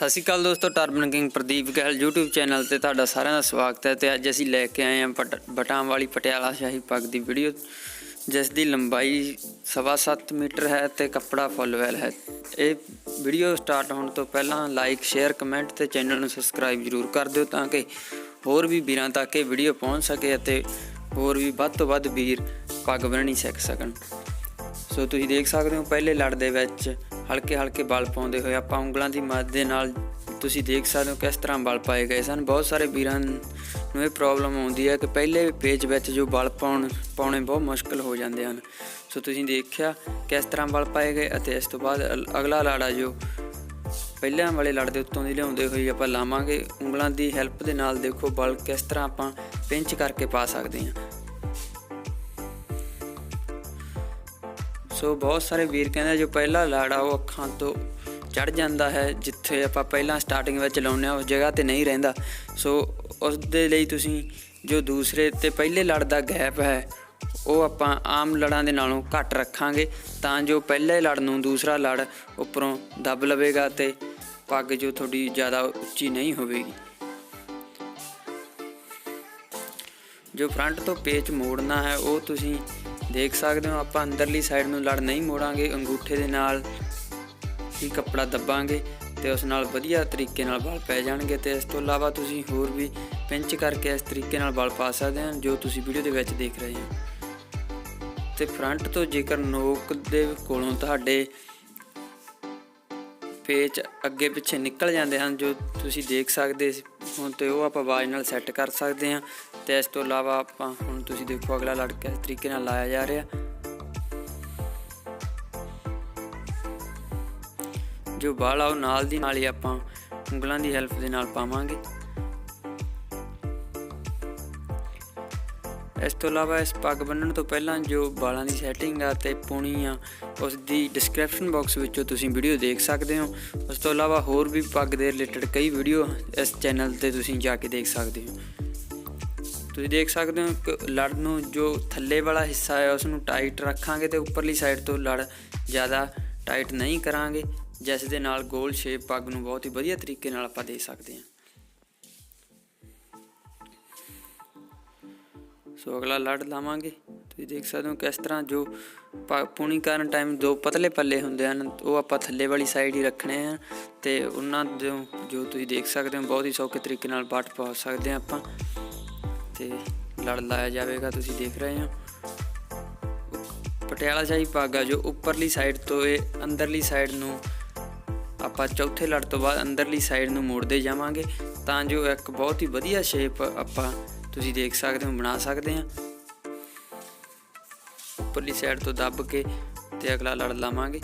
ਸਤਿ ਸ਼੍ਰੀ ਅਕਾਲ ਦੋਸਤੋ turban king Pradeep Gehal YouTube channel ਤੇ ਤੁਹਾਡਾ ਸਾਰਿਆਂ ਦਾ ਸਵਾਗਤ ਹੈ ਤੇ ਅੱਜ ਅਸੀਂ ਲੈ ਕੇ ਆਏ ਹਾਂ ਪਟ- ਬਟਾਂ ਵਾਲੀ ਪਟਿਆਲਾ ਸ਼ਾਹੀ ਪੱਗ ਦੀ ਵੀਡੀਓ ਜਿਸ ਦੀ ਲੰਬਾਈ ਸਵਾ ਸੱਤ ਮੀਟਰ ਹੈ ਤੇ ਕੱਪੜਾ ਫੁੱਲ ਵੈਲ ਹੈ। ਇਹ ਵੀਡੀਓ ਸਟਾਰਟ ਹੋਣ ਤੋਂ ਪਹਿਲਾਂ ਲਾਈਕ ਸ਼ੇਅਰ ਕਮੈਂਟ ਤੇ ਚੈਨਲ ਨੂੰ ਸਬਸਕ੍ਰਾਈਬ ਜ਼ਰੂਰ ਕਰ ਦਿਓ ਤਾਂ ਕਿ ਹੋਰ ਵੀ ਵੀਰਾਂ ਤੱਕ ਇਹ ਵੀਡੀਓ ਪਹੁੰਚ ਸਕੇ ਅਤੇ ਹੋਰ ਵੀ ਵੱਧ ਤੋਂ ਵੱਧ ਵੀਰ ਪੱਗ ਬੰਨਣੀ ਸਿੱਖ ਸਕਣ। ਸੋ ਤੁਸੀਂ ਦੇਖ ਸਕਦੇ ਹੋ, ਪਹਿਲੇ ਲੜ ਦੇ ਵਿੱਚ ਹਲਕੇ ਹਲਕੇ ਬਲ ਪਾਉਂਦੇ ਹੋਏ ਆਪਾਂ ਉਂਗਲਾਂ ਦੀ ਮਦਦ ਦੇ ਨਾਲ ਤੁਸੀਂ ਦੇਖ ਸਕਦੇ ਹੋ ਕਿਸ ਤਰ੍ਹਾਂ ਬਲ ਪਾਏ ਗਏ ਸਨ। ਬਹੁਤ ਸਾਰੇ ਵੀਰਾਂ ਨੂੰ ਇਹ ਪ੍ਰੋਬਲਮ ਆਉਂਦੀ ਹੈ ਕਿ ਪਹਿਲੇ ਪੇਜ ਵਿੱਚ ਜੋ ਬਲ ਪਾਉਣ, ਪਾਉਣੇ ਬਹੁਤ ਮੁਸ਼ਕਲ ਹੋ ਜਾਂਦੇ ਹਨ। ਸੋ ਤੁਸੀਂ ਦੇਖਿਆ ਕਿਸ ਤਰ੍ਹਾਂ ਬਲ ਪਾਏ ਗਏ ਅਤੇ ਇਸ ਤੋਂ ਬਾਅਦ ਅਲ- ਅਗਲਾ ਲਾੜਾ ਜੋ ਪਹਿਲਾਂ ਵਾਲੇ ਲੜ ਦੇ ਉੱਤੋਂ ਦੀ ਲਿਆਉਂਦੇ ਹੋਏ ਆਪਾਂ ਲਾਵਾਂਗੇ। ਉਂਗਲਾਂ ਦੀ ਹੈਲਪ ਦੇ ਨਾਲ ਦੇਖੋ ਬਲ ਕਿਸ ਤਰ੍ਹਾਂ ਆਪਾਂ ਪਿੰਚ ਕਰਕੇ ਪਾ ਸਕਦੇ ਹਾਂ। ਸੋ ਬਹੁਤ ਸਾਰੇ ਵੀਰ ਕਹਿੰਦੇ ਜੋ ਪਹਿਲਾ ਲਾੜਾ ਉਹ ਅੱਖਾਂ ਤੋਂ ਚੜ ਜਾਂਦਾ ਹੈ, ਜਿੱਥੇ ਆਪਾਂ ਪਹਿਲਾਂ ਸਟਾਰਟਿੰਗ ਵਿੱਚ ਲਾਉਂਦੇ ਹਾਂ, ਉਸ ਜਗ੍ਹਾ ਤੇ ਨਹੀਂ ਰਹਿੰਦਾ। ਸੋ ਉਸ ਦੇ ਲਈ ਤੁਸੀਂ ਜੋ ਦੂਸਰੇ ਤੇ ਪਹਿਲੇ ਲੜ ਦਾ ਗੈਪ ਹੈ, ਉਹ ਆਪਾਂ ਆਮ ਲੜਾਂ ਦੇ ਨਾਲੋਂ ਘੱਟ ਰੱਖਾਂਗੇ, ਤਾਂ ਜੋ ਪਹਿਲੇ ਲੜ ਨੂੰ ਦੂਸਰਾ ਲੜ ਉੱਪਰੋਂ ਦੱਬ ਲਵੇਗਾ ਤੇ ਪੱਗ ਜੋ ਤੁਹਾਡੀ ਜ਼ਿਆਦਾ ਉੱਚੀ ਨਹੀਂ ਹੋਵੇਗੀ। ਜੋ ਫਰੰਟ ਤੋਂ ਪੇਚ ਮੋੜਨਾ ਹੈ, ਉਹ ਤੁਸੀਂ ਦੇਖ ਸਕਦੇ ਹੋ। ਆਪਾਂ ਅੰਦਰਲੀ ਸਾਈਡ ਨੂੰ ਲੜ ਨਹੀਂ ਮੋੜਾਂਗੇ, ਅੰਗੂਠੇ ਦੇ ਨਾਲ ਹੀ ਕੱਪੜਾ ਦੱਬਾਂਗੇ ਤੇ ਉਸ ਨਾਲ ਵਧੀਆ ਤਰੀਕੇ ਨਾਲ ਵਾਲ ਪੈ ਜਾਣਗੇ ਤੇ ਇਸ ਤੋਂ ਇਲਾਵਾ ਤੁਸੀਂ ਹੋਰ ਵੀ ਪਿੰਚ ਕਰਕੇ ਇਸ ਤਰੀਕੇ ਨਾਲ ਵਾਲ ਪਾ ਸਕਦੇ ਹੋ, ਜੋ ਤੁਸੀਂ ਵੀਡੀਓ ਦੇ ਵਿੱਚ ਦੇਖ ਰਹੇ ਹੋ। ਤੇ ਫਰੰਟ ਤੋਂ ਜੇਕਰ ਨੋਕ ਦੇ ਕੋਲੋਂ ਤੁਹਾਡੇ ਪੇਚ ਅੱਗੇ ਪਿੱਛੇ ਨਿਕਲ ਜਾਂਦੇ ਹਨ, ਜੋ ਤੁਸੀਂ ਦੇਖ ਸਕਦੇ ਹੋ ਤੇ ਉਹ ਆਪਾਂ ਆਵਾਜ਼ ਨਾਲ ਸੈੱਟ ਕਰ ਸਕਦੇ ਹਾਂ। ਤੇ ਇਸ ਤੋਂ ਇਲਾਵਾ ਆਪਾਂ ਹੁਣ ਤੁਸੀਂ ਦੇਖੋ ਅਗਲਾ ਲੜਕਾ ਇਸ ਤਰੀਕੇ ਨਾਲ ਲਾਇਆ ਜਾ ਰਿਹਾ। ਜੋ ਬਾਲ ਆ ਉਹ ਨਾਲ ਦੀ ਨਾਲ ਹੀ ਆਪਾਂ ਉਂਗਲਾਂ ਦੀ ਹੈਲਪ ਦੇ ਨਾਲ ਪਾਵਾਂਗੇ। ਇਸ ਤੋਂ ਇਲਾਵਾ ਇਸ ਪੱਗ ਬੰਨਣ ਤੋਂ ਪਹਿਲਾਂ ਜੋ ਵਾਲਾਂ ਦੀ ਸੈਟਿੰਗ ਆ ਤੇ ਪੁਣੀ ਆ, ਉਸ ਦੀ ਡਿਸਕ੍ਰਿਪਸ਼ਨ ਬਾਕਸ ਵਿੱਚੋਂ ਤੁਸੀਂ ਵੀਡੀਓ ਦੇਖ ਸਕਦੇ ਹੋ। ਉਸ ਤੋਂ ਇਲਾਵਾ ਹੋਰ ਵੀ ਪੱਗ ਦੇ ਰਿਲੇਟਡ ਕਈ ਵੀਡੀਓ ਇਸ ਚੈਨਲ ਤੇ ਤੁਸੀਂ ਜਾ ਕੇ ਦੇਖ ਸਕਦੇ ਹੋ। ਤੁਸੀਂ ਦੇਖ ਸਕਦੇ ਹੋ ਕਿ ਲੜ ਨੂੰ ਜੋ ਥੱਲੇ ਵਾਲਾ ਹਿੱਸਾ ਹੈ ਉਸ ਨੂੰ ਟਾਈਟ ਰੱਖਾਂਗੇ ਤੇ ਉੱਪਰਲੀ ਸਾਈਡ ਤੋਂ ਲੜ ਜ਼ਿਆਦਾ ਟਾਈਟ ਨਹੀਂ ਕਰਾਂਗੇ, ਜਿਸ ਦੇ ਨਾਲ ਗੋਲ ਸ਼ੇਪ ਪੱਗ ਨੂੰ ਬਹੁਤ ਹੀ ਵਧੀਆ ਤਰੀਕੇ ਨਾਲ ਆਪਾਂ ਦੇ ਸਕਦੇ ਹਾਂ। ਸੋ ਅਗਲਾ ਲੜ ਲਾਵਾਂਗੇ। ਤੁਸੀਂ ਦੇਖ ਸਕਦੇ ਹੋ ਕਿਸ ਤਰ੍ਹਾਂ ਜੋ ਪ- ਪੂਣੀ ਕਰਨ ਟਾਈਮ ਦੋ ਪਤਲੇ ਪੱਲੇ ਹੁੰਦੇ ਹਨ, ਉਹ ਆਪਾਂ ਥੱਲੇ ਵਾਲੀ ਸਾਈਡ ਹੀ ਰੱਖਣੇ ਆ ਤੇ ਉਹਨਾਂ ਦੇ ਜੋ ਤੁਸੀਂ ਦੇਖ ਸਕਦੇ ਹੋ, ਬਹੁਤ ਹੀ ਸੌਖੇ ਤਰੀਕੇ ਨਾਲ ਬੱਟ ਪਾ ਸਕਦੇ ਆ ਆਪਾਂ। ਤੇ ਲੜ ਲਾਇਆ ਜਾਵੇਗਾ, ਤੁਸੀਂ ਦੇਖ ਰਹੇ ਹੋ। ਪਟਿਆਲਾ ਸ਼ਾਹੀ ਪੱਗ ਆ ਜੋ ਉੱਪਰਲੀ ਸਾਈਡ ਤੋਂ ਇਹ ਅੰਦਰਲੀ ਸਾਈਡ ਨੂੰ ਆਪਾਂ ਚੌਥੇ ਲੜ ਤੋਂ ਬਾਅਦ ਅੰਦਰਲੀ ਸਾਈਡ ਨੂੰ ਮੋੜਦੇ ਜਾਵਾਂਗੇ, ਤਾਂ ਜੋ ਇੱਕ ਬਹੁਤ ਹੀ ਵਧੀਆ ਸ਼ੇਪ ਆਪਾਂ ਤੁਸੀਂ ਦੇਖ ਸਕਦੇ ਹੋ, ਬਣਾ ਸਕਦੇ ਹਾਂ। ਉੱਪਰਲੀ ਸਾਈਡ ਤੋਂ ਦੱਬ ਕੇ ਤੇ ਅਗਲਾ ਲੜ ਲਾਵਾਂਗੇ।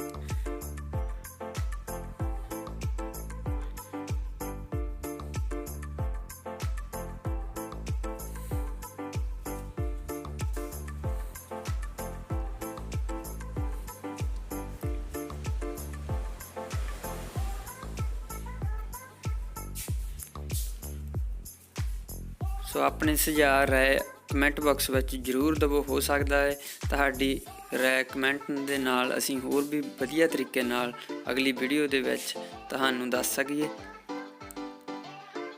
ਸੋ ਆਪਣੇ ਸੁਝਾਅ ਰਾਏ ਕਮੈਂਟ ਬਾਕਸ ਵਿੱਚ ਜਰੂਰ ਦਵੋ, ਹੋ ਸਕਦਾ ਹੈ ਤੁਹਾਡੀ ਰਾਏ ਕਮੈਂਟ ਦੇ ਨਾਲ ਅਸੀਂ ਹੋਰ ਵੀ ਵਧੀਆ ਤਰੀਕੇ ਨਾਲ ਅਗਲੀ ਵੀਡੀਓ ਦੇ ਵਿੱਚ ਤੁਹਾਨੂੰ ਦੱਸ ਸਕੀਏ।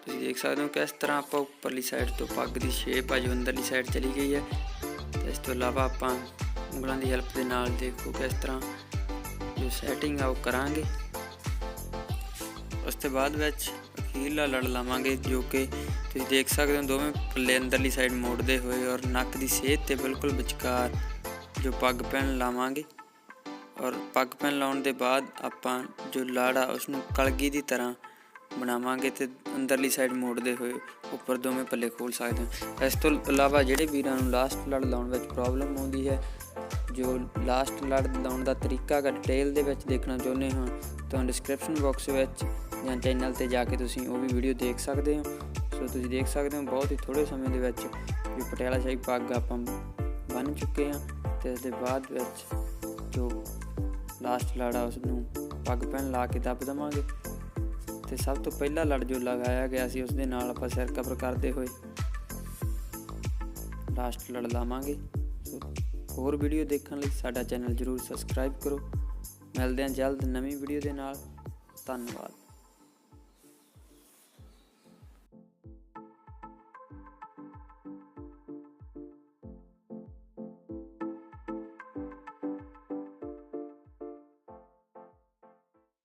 ਤੁਸੀਂ ਦੇਖ ਸਕਦੇ ਹੋ ਕਿਸ ਤਰ੍ਹਾਂ ਆਪਾਂ ਉੱਪਰਲੀ ਸਾਈਡ ਤੋਂ ਪੱਗ ਦੀ ਸ਼ੇਪ ਆ ਜੋ ਅੰਦਰਲੀ ਸਾਈਡ ਚਲੀ ਗਈ ਹੈ। ਇਸ ਤੋਂ ਇਲਾਵਾ ਆਪਾਂ ਉਂਗਲਾਂ ਦੀ ਹੈਲਪ ਦੇ ਨਾਲ ਦੇਖੋ ਕਿਸ ਤਰ੍ਹਾਂ ਜੋ ਸੈਟਿੰਗ ਆ ਉਹ ਕਰਾਂਗੇ। ਉਸ ਤੋਂ ਬਾਅਦ ਵਿੱਚ ਅਖੀਰਲਾ ਲੜ ਲਾਵਾਂਗੇ ਜੋ ਕਿ ਤੁਸੀਂ ਦੇਖ ਸਕਦੇ ਹੋ, ਦੋਵੇਂ ਪੱਲੇ ਅੰਦਰਲੀ ਸਾਈਡ ਮੋੜਦੇ ਹੋਏ ਔਰ ਨੱਕ ਦੀ ਸੇਧ ਤੇ ਬਿਲਕੁਲ ਵਿਚਕਾਰ ਜੋ ਪੱਗ ਪੈਣ ਲਾਵਾਂਗੇ ਔਰ ਪੱਗ ਪੈਣ ਲਾਉਣ ਦੇ ਬਾਅਦ ਆਪਾਂ ਜੋ ਲਾੜਾ ਉਸ ਨੂੰ ਕਲਗੀ ਦੀ ਤਰ੍ਹਾਂ ਬਣਾਵਾਂਗੇ ਤੇ ਅੰਦਰਲੀ ਸਾਈਡ ਮੋੜਦੇ ਹੋਏ ਉੱਪਰ ਦੋਵੇਂ ਪੱਲੇ ਖੋਲ ਸਕਦੇ ਹਾਂ। ਇਸ ਤੋਂ ਇਲਾਵਾ ਜਿਹੜੇ ਵੀਰਾਂ ਨੂੰ ਲਾਸਟ ਲੜ ਲਾਉਣ ਵਿੱਚ ਪ੍ਰੋਬਲਮ ਆਉਂਦੀ ਹੈ, ਜੋ ਲਾਸਟ ਲੜ ਲਾਉਣ ਦਾ ਤਰੀਕਾ ਹੈ ਡਿਟੇਲ ਦੇ ਵਿੱਚ ਦੇਖਣਾ ਚਾਹੁੰਦੇ ਹੋ, ਤਾਂ ਡਿਸਕ੍ਰਿਪਸ਼ਨ ਬਾਕਸ ਵਿੱਚ ਜਾਂ ਚੈਨਲ ਤੇ ਜਾ ਕੇ ਤੁਸੀਂ ਉਹ ਵੀ ਵੀਡੀਓ ਦੇਖ ਸਕਦੇ ਹੋ। ਸੋ ਤੁਸੀਂ ਦੇਖ ਸਕਦੇ ਹੋ ਬਹੁਤ ਹੀ ਥੋੜੇ ਸਮੇਂ ਦੇ ਵਿੱਚ ਵੀ ਪਟਿਆਲਾ ਸ਼ਾਹੀ ਪੱਗ ਆਪਾਂ ਬੰਨ ਚੁੱਕੇ ਹਾਂ ਤੇ ਇਸ ਦੇ ਬਾਅਦ ਵਿੱਚ ਜੋ ਲਾਸਟ ਲੜਾ ਉਸ ਨੂੰ ਪੱਗ ਪੈਨ ਲਾ ਕੇ ਦੱਬ ਦਵਾਂਗੇ। ਤੇ ਸਭ ਤੋਂ ਪਹਿਲਾ ਲੜ ਜੋ ਲਗਾਇਆ ਗਿਆ ਸੀ ਉਸ ਦੇ ਨਾਲ ਆਪਾਂ ਸਿਰ ਕਵਰ ਕਰਦੇ ਹੋਏ ਲਾਸਟ ਲੜ ਲਾਵਾਂਗੇ। ਹੋਰ ਵੀਡੀਓ ਦੇਖਣ ਲਈ ਸਾਡਾ ਚੈਨਲ ਜਰੂਰ ਸਬਸਕ੍ਰਾਈਬ ਕਰੋ। ਮਿਲਦੇ ਹਾਂ ਜਲਦ ਨਵੀਂ ਵੀਡੀਓ ਦੇ ਨਾਲ। ਧੰਨਵਾਦ।